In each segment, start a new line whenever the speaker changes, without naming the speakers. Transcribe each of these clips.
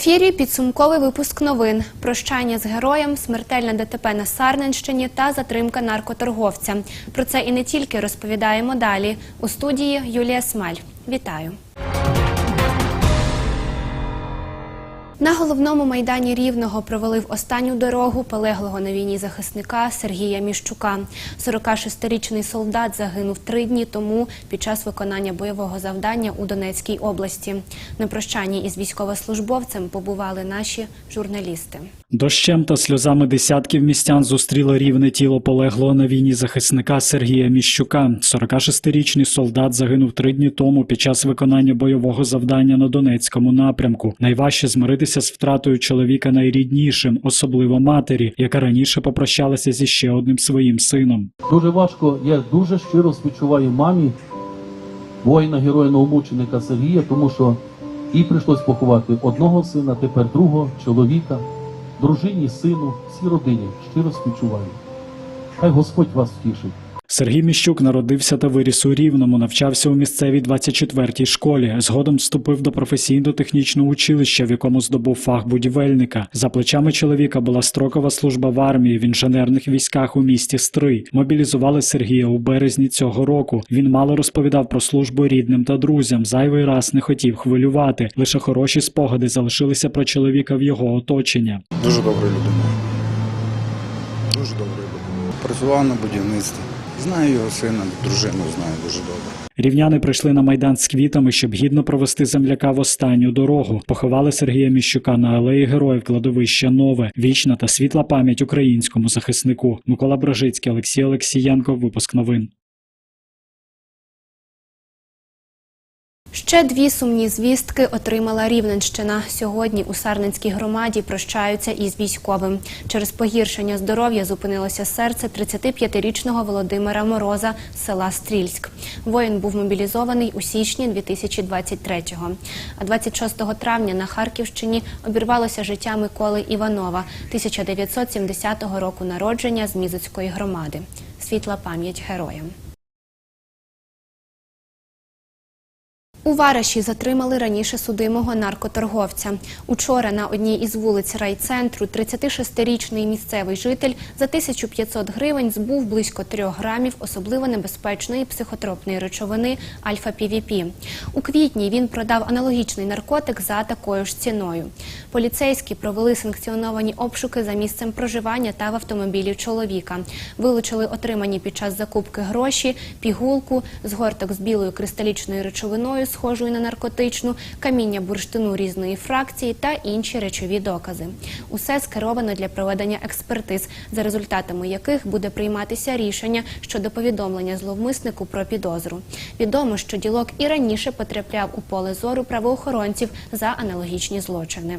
ефірі підсумковий випуск новин, прощання з героєм, смертельне ДТП на Сарненщині та затримка наркоторговця. Про це і не тільки розповідаємо далі. У студії Юлія Смаль. Вітаю. На головному майдані Рівного провели в останню дорогу полеглого на війні захисника Сергія Міщука. 46-річний солдат загинув три дні тому під час виконання бойового завдання у Донецькій області. На прощанні із військовослужбовцем побували наші журналісти.
Дощем та сльозами десятків містян зустріло рівне тіло полеглого на війні захисника Сергія Міщука. 46-річний солдат загинув три дні тому під час виконання бойового завдання на Донецькому напрямку. Найважче змиритися з втратою чоловіка найріднішим, особливо матері, яка раніше попрощалася зі ще одним своїм сином.
Дуже важко, я дуже щиро співчуваю мамі воїна героя новомученика Сергія, тому що їй прийшлось поховати одного сина, тепер другого чоловіка, дружині, сину, всій родині. Щиро співчуваю. Хай Господь вас втішить.
Сергій Міщук народився та виріс у Рівному, навчався у місцевій 24-й школі. Згодом вступив до професійно-технічного училища, в якому здобув фах будівельника. За плечами чоловіка була строкова служба в армії в інженерних військах у місті Стрий. Мобілізували Сергія у березні цього року. Він мало розповідав про службу рідним та друзям. Зайвий раз не хотів хвилювати. Лише хороші спогади залишилися про чоловіка в його оточення.
Дуже добра людина. Дуже добра. Працював на будівництві. Знаю його сина, дружину знаю дуже добре.
Рівняни прийшли на майдан з квітами, щоб гідно провести земляка в останню дорогу. Поховали Сергія Міщука на алеї героїв кладовища Нове. Вічна та світла пам'ять українському захиснику. Микола Бражицький, Олексій Олексієнко. Випуск новин.
Ще дві сумні звістки отримала Рівненщина. Сьогодні у Сарненській громаді прощаються із військовим. Через погіршення здоров'я зупинилося серце 35-річного Володимира Мороза з села Стрільськ. Воїн був мобілізований у січні 2023-го. А 26 травня на Харківщині обірвалося життя Миколи Іванова, 1970 року народження з Мізоцької громади. Світла пам'ять героям. У Вараші затримали раніше судимого наркоторговця. Учора на одній із вулиць райцентру 36-річний місцевий житель за 1500 гривень збув близько 3 грамів особливо небезпечної психотропної речовини альфа-півіпі. У квітні він продав аналогічний наркотик за такою ж ціною. Поліцейські провели санкціоновані обшуки за місцем проживання та в автомобілі чоловіка. Вилучили отримані під час закупки гроші, пігулку, згорток з білою кристалічною речовиною, схожою на наркотичну, каміння бурштину різної фракції та інші речові докази. Усе скеровано для проведення експертиз, за результатами яких буде прийматися рішення щодо повідомлення зловмиснику про підозру. Відомо, що ділок і раніше потрапляв у поле зору правоохоронців за аналогічні злочини.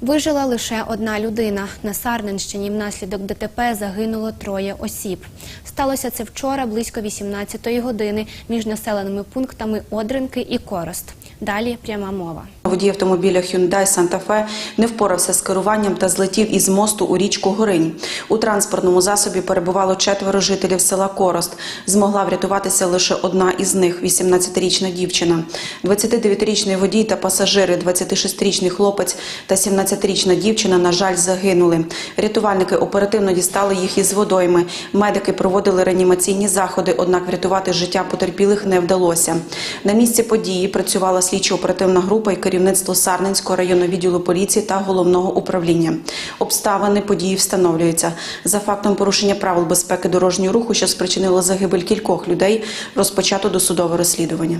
Вижила лише одна людина. На Сарненщині внаслідок ДТП загинуло троє осіб. Сталося це вчора близько 18-ї години між населеними пунктами Одринки і Корост. Далі пряма мова.
Водій автомобіля Hyundai Santa Fe не впорався з керуванням та злетів із мосту у річку Горинь. У транспортному засобі перебувало четверо жителів села Корост. Змогла врятуватися лише одна із них – 18-річна дівчина. 29-річний водій та пасажири, 26-річний хлопець та 17-річна дівчина, на жаль, загинули. Рятувальники оперативно дістали їх із водойми. Медики проводили реанімаційні заходи, однак врятувати життя потерпілих не вдалося. На місці події працювала слідчо-оперативна група і керівництво Сарненського районного відділу поліції та головного управління. Обставини події встановлюються. За фактом порушення правил безпеки дорожнього руху, що спричинило загибель кількох людей, розпочато досудове розслідування.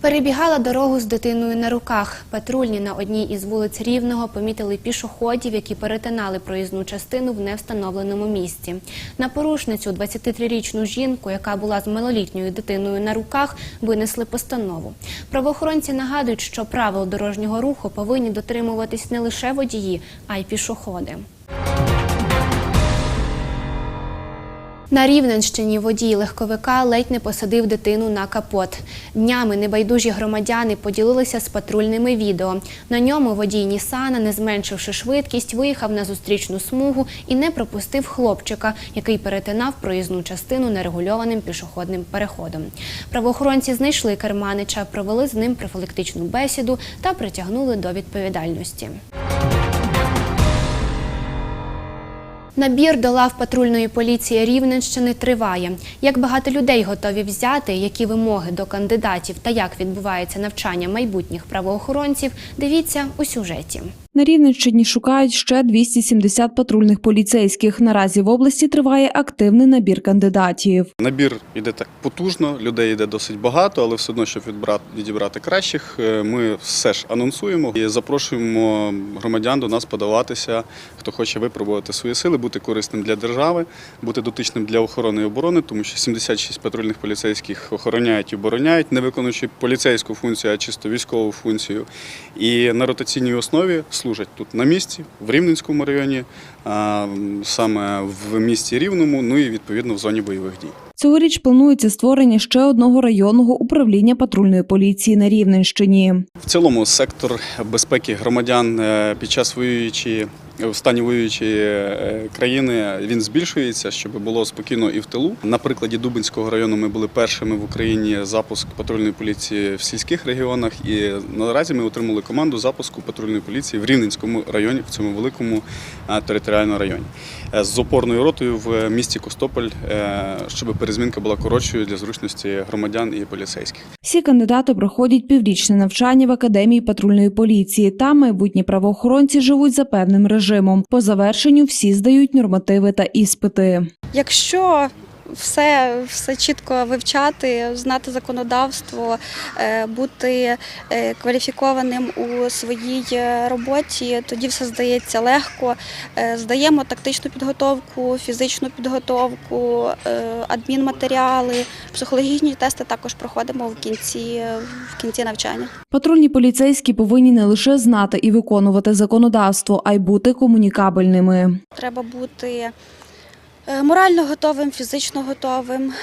Перебігала дорогу з дитиною на руках. Патрульні на одній із вулиць Рівного помітили пішоходів, які перетинали проїзну частину в невстановленому місці. На порушницю 23-річну жінку, яка була з малолітньою дитиною на руках, винесли постанову. Правоохоронці нагадують, що правил дорожнього руху повинні дотримуватись не лише водії, а й пішоходи. На Рівненщині водій легковика ледь не посадив дитину на капот. Днями небайдужі громадяни поділилися з патрульними відео. На ньому водій Нісана, не зменшивши швидкість, виїхав на зустрічну смугу і не пропустив хлопчика, який перетинав проїзну частину нерегульованим пішохідним переходом. Правоохоронці знайшли керманича, провели з ним профілактичну бесіду та притягнули до відповідальності. Набір до лав патрульної поліції Рівненщини триває. Як багато людей готові взяти, які вимоги до кандидатів та як відбувається навчання майбутніх правоохоронців, дивіться у сюжеті.
На Рівненщині шукають ще 270 патрульних поліцейських. Наразі в області триває активний набір кандидатів.
Набір іде так потужно, людей йде досить багато, але все одно, щоб відібрати кращих, е, ми все ж анонсуємо і запрошуємо громадян до нас подаватися, хто хоче випробувати свої сили, бути корисним для держави, бути дотичним для охорони і оборони, тому що 76 патрульних поліцейських охороняють і обороняють, не виконуючи поліцейську функцію, а чисто військову функцію. І на ротаційній основі служать тут на місці, в Рівненському районі, а, саме в місті Рівному, ну і відповідно в зоні бойових дій.
Цьогоріч планується створення ще одного районного управління патрульної поліції на Рівненщині.
В цілому сектор безпеки громадян е, під час воюючої в стані воюючої е, країни він збільшується, щоб було спокійно і в тилу. На прикладі Дубинського району ми були першими в Україні запуск патрульної поліції в сільських регіонах. І наразі ми отримали команду запуску патрульної поліції в Рівненському районі, в цьому великому е, територіальному районі. Е, З опорною ротою в місті Костополь, щоб перезмінка була коротшою для зручності громадян і поліцейських.
Всі кандидати проходять піврічне навчання в академії патрульної поліції. Там майбутні правоохоронці живуть за певним режимом. По завершенню всі здають нормативи та іспити.
Якщо все, все чітко вивчати, знати законодавство, е, бути е, кваліфікованим у своїй е, роботі, тоді все здається легко. Здаємо тактичну підготовку, фізичну підготовку, адмінматеріали, психологічні тести також проходимо в кінці, в кінці навчання.
Патрульні поліцейські повинні не лише знати і виконувати законодавство, а й бути комунікабельними.
Треба бути морально готовим, фізично готовим.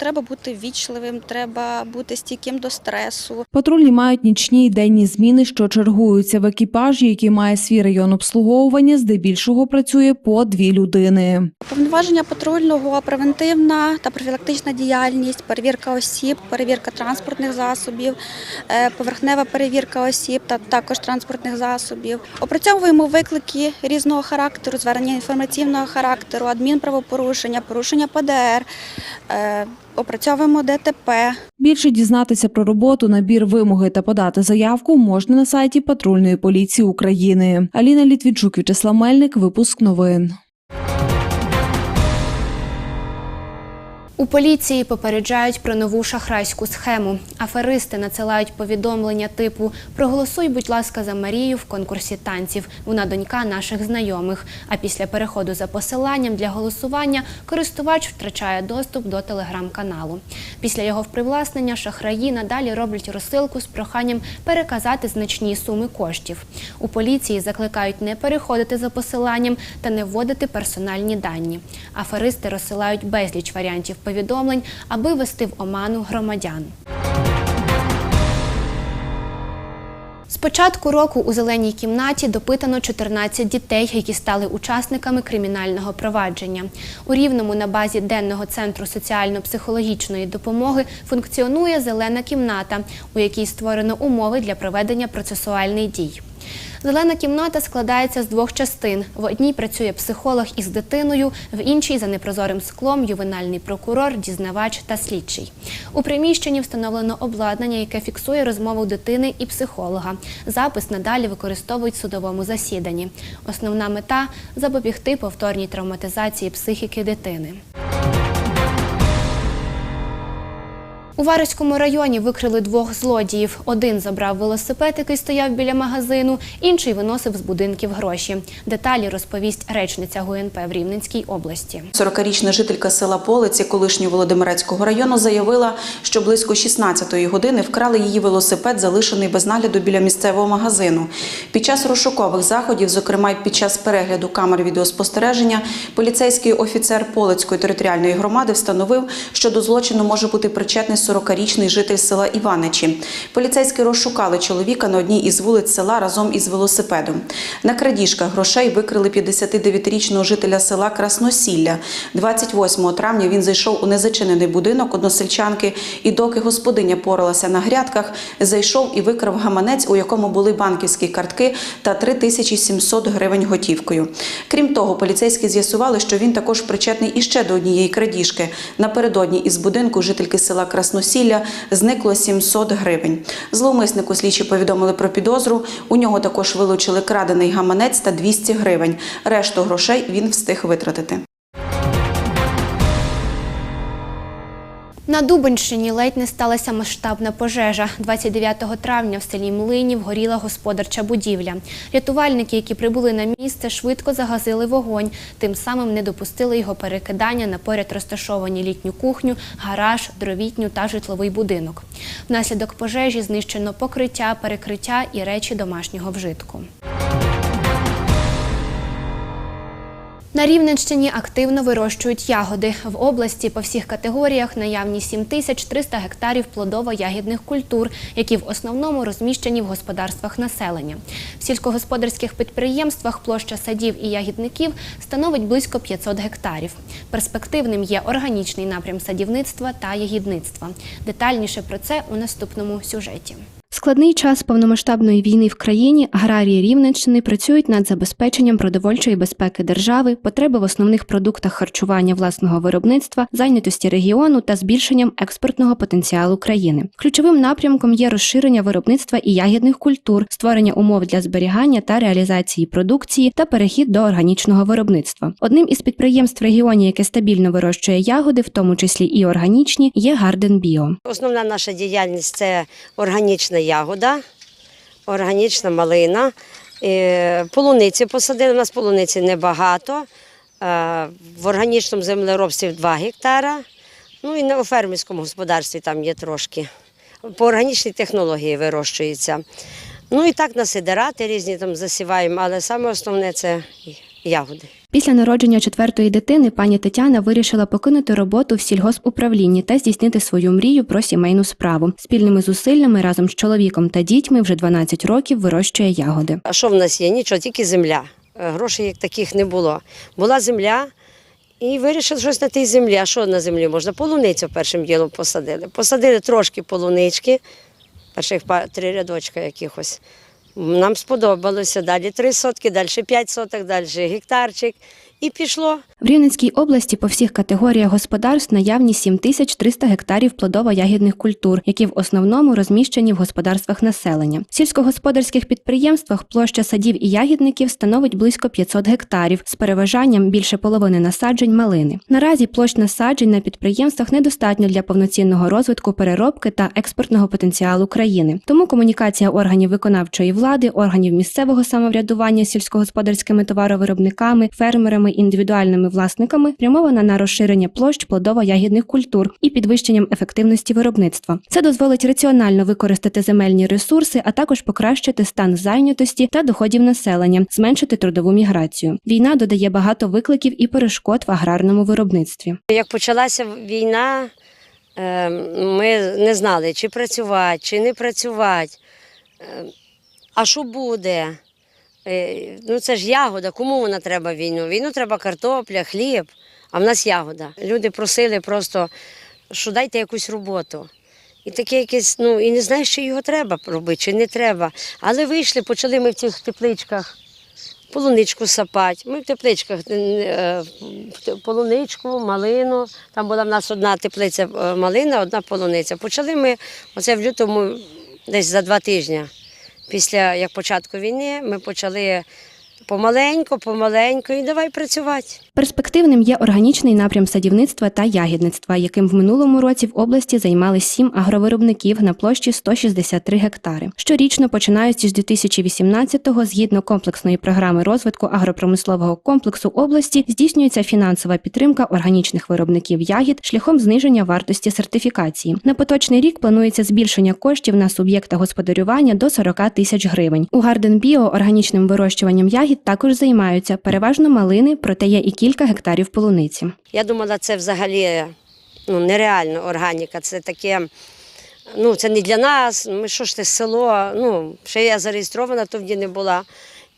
Е, Треба бути вічливим, треба бути стійким до стресу.
Патрульні мають нічні й денні зміни, що чергуються в екіпажі, який має свій район обслуговування, здебільшого працює по дві людини.
Повноваження патрульного, превентивна та профілактична діяльність, перевірка осіб, перевірка транспортних засобів, е, поверхнева перевірка осіб та також транспортних засобів. Опрацьовуємо виклики різного характеру, звернення інформаційного характеру, адмінправопорушення, порушення ПДР. Опрацьовуємо ДТП,
Більше дізнатися про роботу, набір вимоги та подати заявку можна на сайті Патрульної поліції України. Аліна Літвічук, В'ячеслав Мельник, випуск новин.
У поліції попереджають про нову шахрайську схему. Аферисти надсилають повідомлення типу Проголосуй, будь ласка, за Марію в конкурсі танців. Вона донька наших знайомих. А після переходу за посиланням для голосування користувач втрачає доступ до телеграм-каналу. Після його привласнення шахраї надалі роблять розсилку з проханням переказати значні суми коштів. У поліції закликають не переходити за посиланням та не вводити персональні дані. Аферисти розсилають безліч варіантів повідомлень, аби ввести в оману громадян. З початку року у зеленій кімнаті допитано 14 дітей, які стали учасниками кримінального провадження. У Рівному на базі денного центру соціально-психологічної допомоги функціонує зелена кімната, у якій створено умови для проведення процесуальних дій. Зелена кімната складається з двох частин. В одній працює психолог із дитиною, в іншій за непрозорим склом ювенальний прокурор, дізнавач та слідчий. У приміщенні встановлено обладнання, яке фіксує розмову дитини і психолога. Запис надалі використовують в судовому засіданні. Основна мета запобігти повторній травматизації психіки дитини. У Вареському районі викрили двох злодіїв. Один забрав велосипед, який стояв біля магазину, інший виносив з будинків гроші. Деталі розповість речниця ГУНП в Рівненській області.
40-річна жителька села Полиці колишнього Володимирецького району заявила, що близько 16-ї години вкрали її велосипед, залишений без нагляду біля місцевого магазину. Під час розшукових заходів, зокрема й під час перегляду камер відеоспостереження, поліцейський офіцер Полицької територіальної громади встановив, що до злочину може бути причетний 40-річний житель села Іваничі. Поліцейські розшукали чоловіка на одній із вулиць села разом із велосипедом. На крадіжках грошей викрили 59-річного жителя села Красносілля. 28 травня він зайшов у незачинений будинок односельчанки і доки господиня поралася на грядках, зайшов і викрав гаманець, у якому були банківські картки та 3700 гривень готівкою. Крім того, поліцейські з'ясували, що він також причетний іще до однієї крадіжки. Напередодні із будинку жительки села Красносілля зникло 700 гривень. Зловмиснику слідчі повідомили про підозру. У нього також вилучили крадений гаманець та 200 гривень. Решту грошей він встиг витратити.
На Дубенщині ледь не сталася масштабна пожежа. 29 травня в селі Млинів горіла господарча будівля. Рятувальники, які прибули на місце, швидко загасили вогонь, тим самим не допустили його перекидання на поряд розташовані літню кухню, гараж, дровітню та житловий будинок. Внаслідок пожежі знищено покриття, перекриття і речі домашнього вжитку. На Рівненщині активно вирощують ягоди. В області по всіх категоріях наявні 7300 гектарів плодово-ягідних культур, які в основному розміщені в господарствах населення. В сільськогосподарських підприємствах площа садів і ягідників становить близько 500 гектарів. Перспективним є органічний напрям садівництва та ягідництва. Детальніше про це у наступному сюжеті. Складний час повномасштабної війни в країні аграрії Рівненщини працюють над забезпеченням продовольчої безпеки держави, потреби в основних продуктах харчування власного виробництва, зайнятості регіону та збільшенням експортного потенціалу країни. Ключовим напрямком є розширення виробництва і ягідних культур, створення умов для зберігання та реалізації продукції та перехід до органічного виробництва. Одним із підприємств в регіоні, яке стабільно вирощує ягоди, в тому числі і органічні, є Гарден Біо.
Основна наша діяльність це органічна органічна малина. Полуниці посадили. У нас полуниці небагато. Е, В органічному землеробстві 2 гектара. Ну і у фермерському господарстві там є трошки. По органічній технології вирощується. Ну і так на сидерати різні там засіваємо, але саме основне це ягоди.
Після народження четвертої дитини пані Тетяна вирішила покинути роботу в сільгоспуправлінні та здійснити свою мрію про сімейну справу. Спільними зусиллями разом з чоловіком та дітьми вже 12 років вирощує ягоди.
А що в нас є? Нічого, тільки земля. Е, Грошей як таких не було. Була земля і вирішили щось на тій землі. А що на землі можна? Полуницю першим ділом посадили. Посадили трошки полунички, перших три рядочка якихось. Нам сподобалося. Далі три сотки, далі п'ять соток, далі гектарчик. І пішло.
В Рівненській області по всіх категоріях господарств наявні 7300 гектарів плодово-ягідних культур, які в основному розміщені в господарствах населення. В сільськогосподарських підприємствах площа садів і ягідників становить близько 500 гектарів з переважанням більше половини насаджень малини. Наразі площ насаджень на підприємствах недостатньо для повноцінного розвитку переробки та експортного потенціалу країни. Тому комунікація органів виконавчої влади, органів місцевого самоврядування сільськогосподарськими товаровиробниками, фермерами, індивідуальними власниками прямована на розширення площ плодово-ягідних культур і підвищенням ефективності виробництва. Це дозволить раціонально використати земельні ресурси, а також покращити стан зайнятості та доходів населення, зменшити трудову міграцію. Війна додає багато викликів і перешкод в аграрному виробництві.
Як почалася війна, е, ми не знали, чи працювати, чи не працювати. Е, А що буде? Е, Ну це ж ягода, кому вона треба війну? Війну треба картопля, хліб, а в нас ягода. Люди просили просто, що дайте якусь роботу. І таке якесь, ну і не знаєш, чи його треба робити, чи не треба. Але вийшли, почали ми в цих тепличках полуничку сапати. Ми в тепличках е, полуничку, малину. Там була в нас одна теплиця е, малина, одна полуниця. Почали ми оце в лютому, десь за два тижні. Після як початку війни ми почали помаленьку, помаленьку і давай працювати.
Перспективним є органічний напрям садівництва та ягідництва, яким в минулому році в області займали сім агровиробників на площі 163 гектари. Щорічно, починаючи з 2018-го, згідно комплексної програми розвитку агропромислового комплексу області, здійснюється фінансова підтримка органічних виробників ягід шляхом зниження вартості сертифікації. На поточний рік планується збільшення коштів на суб'єкта господарювання до 40 тисяч гривень. У Гарден Біо органічним вирощуванням ягід також займаються переважно малини, проте є і кілька гектарів полуниці.
Я думала, це взагалі ну, нереально органіка. Це таке, ну це не для нас. Ми що ж це село? Ну, ще я зареєстрована, тоді не була.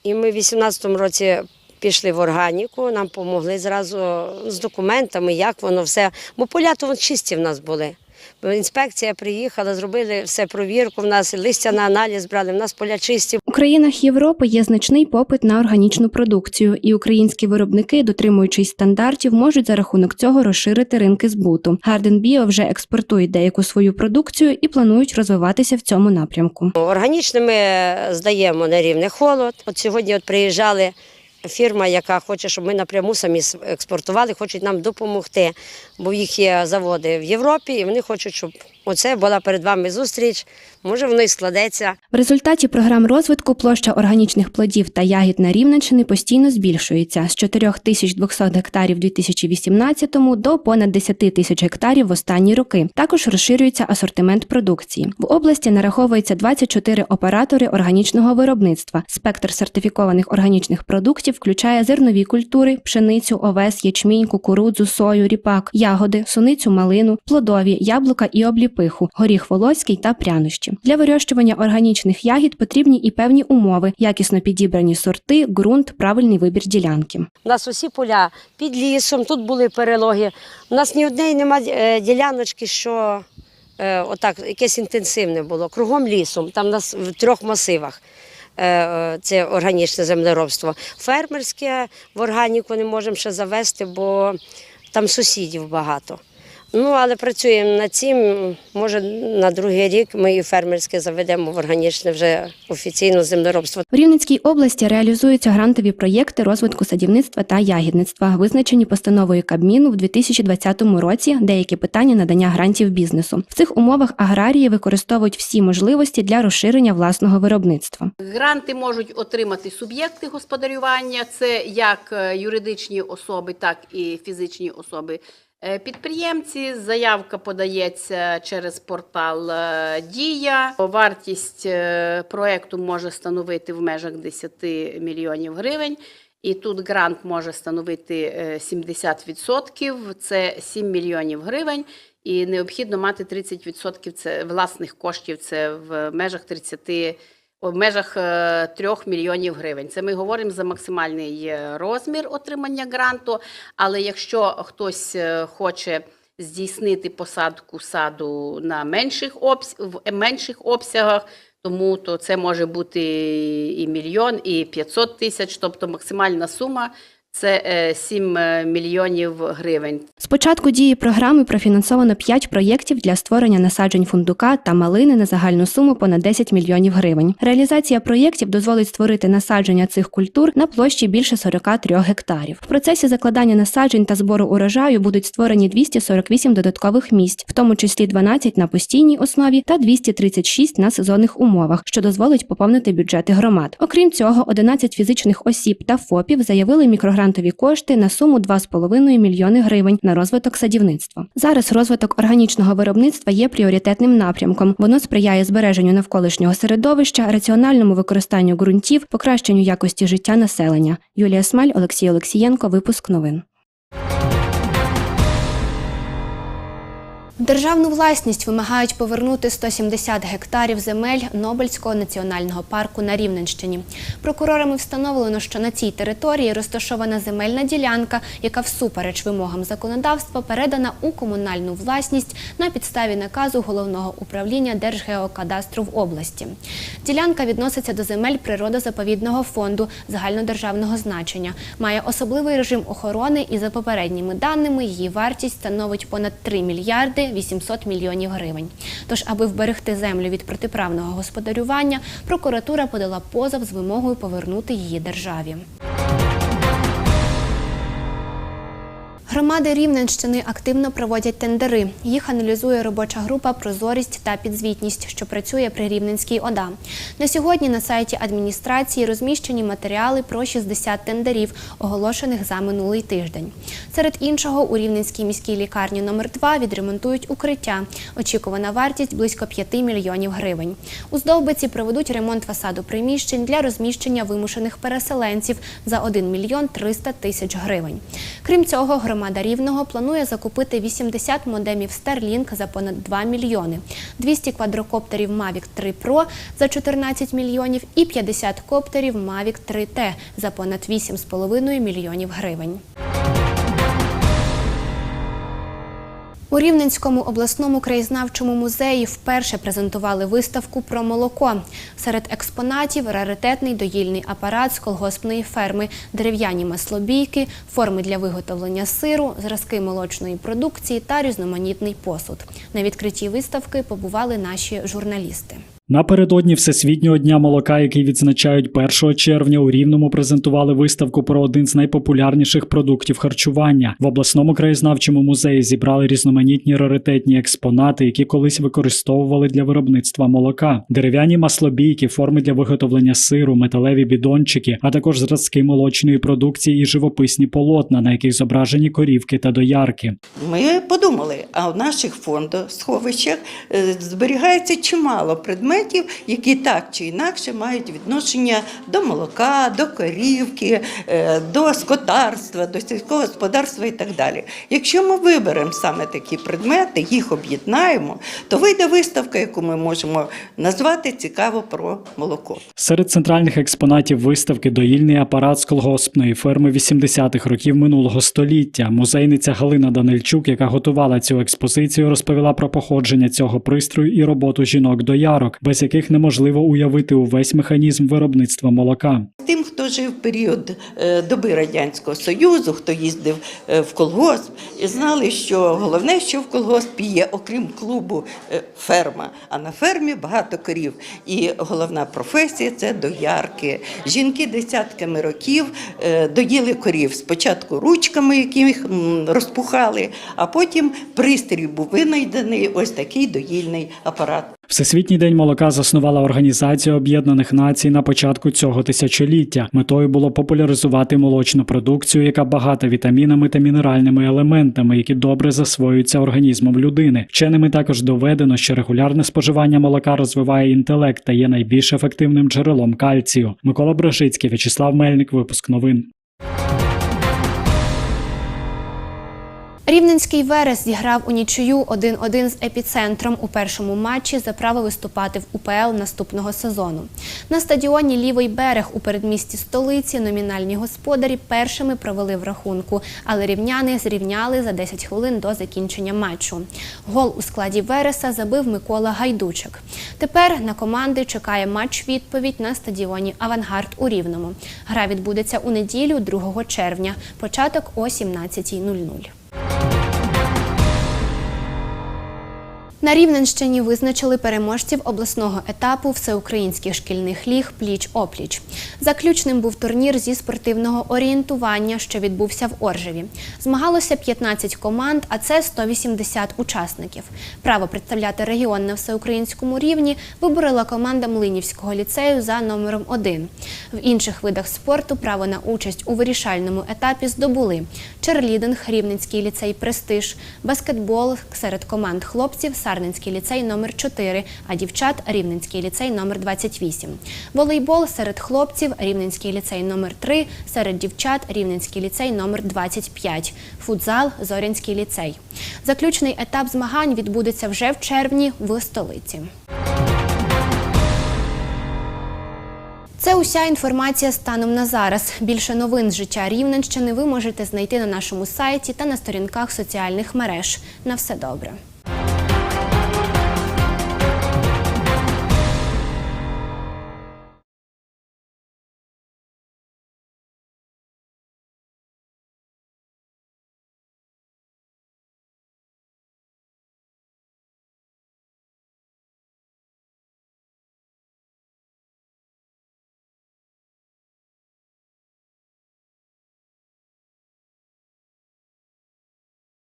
І ми в 18-му році пішли в органіку, нам допомогли зразу з документами, як воно все. Бо поля то чисті в нас були. Інспекція приїхала, зробили все провірку. В нас листя на аналіз брали, в нас поля чисті.
У країнах Європи є значний попит на органічну продукцію, і українські виробники, дотримуючись стандартів, можуть за рахунок цього розширити ринки збуту. Гарден Біо вже експортує деяку свою продукцію і планують розвиватися в цьому напрямку.
Органічне ми здаємо на рівне холод. От сьогодні от приїжджали фірма, яка хоче, щоб ми напряму самі експортували, хочуть нам допомогти, бо їх є заводи в Європі, і вони хочуть, щоб оце була перед вами зустріч. Може, воно і складеться.
В результаті програм розвитку площа органічних плодів та ягід на Рівненщині постійно збільшується з 4200 гектарів у 2018 до понад 10 тисяч гектарів в останні роки. Також розширюється асортимент продукції. В області нараховується 24 оператори органічного виробництва. Спектр сертифікованих органічних продуктів включає зернові культури, пшеницю, овес, ячмінь, кукурудзу, сою, ріпак, ягоди, суницю, малину, плодові, яблука і обліпиху, горіх волоський та прянощі. Для вирощування органічних ягід потрібні і певні умови, якісно підібрані сорти, ґрунт, правильний вибір ділянки.
У нас усі поля під лісом, тут були перелоги. У нас ні однієї немає діляночки, що е, отак якесь інтенсивне було. Кругом лісом, там у нас в трьох масивах. е, е, Це органічне землеробство. Фермерське в органіку не можемо ще завести, бо там сусідів багато. Ну, але працюємо над цим. Може, на другий рік ми і фермерське заведемо в органічне вже офіційно землеробство.
В Рівненській області реалізуються грантові проєкти розвитку садівництва та ягідництва, визначені постановою Кабміну в 2020 році. Деякі питання надання грантів бізнесу. В цих умовах аграрії використовують всі можливості для розширення власного виробництва.
Гранти можуть отримати суб'єкти господарювання, це як е, юридичні особи, так і фізичні особи. Е, Підприємці заявка подається через портал е, Дія. Вартість е, проекту може становити в межах 10 мільйонів гривень. І тут грант може становити е, 70%, це 7 мільйонів гривень. І необхідно мати 30% це власних коштів, це в межах 30 в межах е, 3 мільйонів гривень. Це ми говоримо за максимальний е, розмір отримання гранту. Але якщо хтось е, хоче здійснити посадку саду на менших обс... в менших обсягах, тому то це може бути і мільйон, і 500 тисяч, тобто максимальна сума це е, 7 мільйонів гривень.
З початку дії програми профінансовано 5 проєктів для створення насаджень фундука та малини на загальну суму понад 10 мільйонів гривень. Реалізація проєктів дозволить створити насадження цих культур на площі більше 43 гектарів. В процесі закладання насаджень та збору урожаю будуть створені 248 додаткових місць, в тому числі 12 на постійній основі та 236 на сезонних умовах, що дозволить поповнити бюджети громад. Окрім цього, 11 фізичних осіб та ФОПів заявили мікрогрантові кошти на суму 2,5 мільйони гривень на розвиток садівництва. Зараз розвиток органічного виробництва є пріоритетним напрямком. Воно сприяє збереженню навколишнього середовища, раціональному використанню ґрунтів, покращенню якості життя населення. Юлія Смаль, Олексій Олексієнко. Випуск новин. Державну власність вимагають повернути 170 гектарів земель Нобельського національного парку на Рівненщині. Прокурорами встановлено, що на цій території розташована земельна ділянка, яка всупереч вимогам законодавства передана у комунальну власність на підставі наказу головного управління Держгеокадастру в області. Ділянка відноситься до земель природозаповідного фонду загальнодержавного значення, має особливий режим охорони і за попередніми даними її вартість становить понад 3 мільярди 800 мільйонів гривень. Тож, аби вберегти землю від протиправного господарювання, прокуратура подала позов з вимогою повернути її державі.
Громади Рівненщини активно проводять тендери. Їх аналізує робоча група Прозорість та підзвітність, що працює при Рівненській ОДА. На сьогодні на сайті адміністрації розміщені матеріали про 60 тендерів, оголошених за минулий тиждень. Серед іншого, у Рівненській міській лікарні номер 2 відремонтують укриття. Очікувана вартість близько 5 мільйонів гривень. У Здовбиці проведуть ремонт фасаду приміщень для розміщення вимушених переселенців за 1 мільйон 300 тисяч гривень. Крім цього, громада Рівного планує закупити 80 модемів Starlink за понад 2 мільйони, 200 квадрокоптерів Mavic 3 Pro за 14 мільйонів і 50 коптерів Mavic 3T за понад 8,5 мільйонів гривень. У Рівненському обласному краєзнавчому музеї вперше презентували виставку про молоко. Серед експонатів раритетний доїльний апарат з колгоспної ферми, дерев'яні маслобійки, форми для виготовлення сиру, зразки молочної продукції та різноманітний посуд. На відкритті виставки побували наші журналісти.
Напередодні Всесвітнього дня молока, який відзначають 1 червня, у Рівному презентували виставку про один з найпопулярніших продуктів харчування. В обласному краєзнавчому музеї зібрали різноманітні раритетні експонати, які колись використовували для виробництва молока, дерев'яні маслобійки, форми для виготовлення сиру, металеві бідончики, а також зразки молочної продукції і живописні полотна, на яких зображені корівки та доярки.
Ми подумали, а в наших фондосховищах е, зберігається чимало предметів, які так чи інакше мають відношення до молока, до корівки, е, до скотарства, до сільського господарства і так далі. Якщо ми виберемо саме такі предмети, їх об'єднаємо, то вийде виставка, яку ми можемо назвати цікаво про молоко.
Серед центральних експонатів виставки доїльний апарат з колгоспної ферми 80-х років минулого століття. Музейниця Галина Данильчук, яка готувала цю експозицію, розповіла про походження цього пристрою і роботу жінок-доярок, без яких неможливо уявити увесь механізм виробництва молока.
Тим, хто жив період е, доби Радянського Союзу, хто їздив е, в колгосп, знали, що головне, що в колгоспі є, окрім клубу, е, ферма. А на фермі багато корів. І головна професія це доярки. Жінки десятками років доїли корів. Спочатку ручками, які розпухали, а потім пристрій був винайдений ось такий доїльний апарат.
Всесвітній день молока заснувала Організація Об'єднаних Націй на початку цього тисячоліття. Метою було популяризувати молочну продукцію, яка багата вітамінами та мінеральними елементами, які добре засвоюються організмом людини. Вченими також доведено, що регулярне споживання молока розвиває інтелект та є найбільш ефективним джерелом кальцію. Микола Брашицький, В'ячеслав Мельник, випуск новин.
Рівненський Верес зіграв у нічию 1-1 з епіцентром у першому матчі за право виступати в УПЛ наступного сезону. На стадіоні Лівий берег у передмісті столиці номінальні господарі першими провели в рахунку, але рівняни зрівняли за 10 хвилин до закінчення матчу. Гол у складі Вереса забив Микола Гайдучик. Тепер на команди чекає матч-відповідь на стадіоні Авангард у Рівному. Гра відбудеться у неділю 2 червня, початок о 17.00. thank you На Рівненщині визначили переможців обласного етапу всеукраїнських шкільних ліг пліч-опліч. Заключним був турнір зі спортивного орієнтування, що відбувся в Оржеві. Змагалося 15 команд, а це 180 учасників. Право представляти регіон на всеукраїнському рівні виборола команда Млинівського ліцею за номером 1. В інших видах спорту право на участь у вирішальному етапі здобули черлідинг, Рівненський ліцей Престиж, баскетбол серед команд хлопців Сарненський ліцей номер 4 а дівчат Рівненський ліцей номер 28 Волейбол серед хлопців Рівненський ліцей номер 3 серед дівчат Рівненський ліцей номер 25 Футзал Зорянський ліцей. Заключний етап змагань відбудеться вже в червні в столиці. Це уся інформація станом на зараз. Більше новин з життя Рівненщини ви можете знайти на нашому сайті та на сторінках соціальних мереж. На все добре.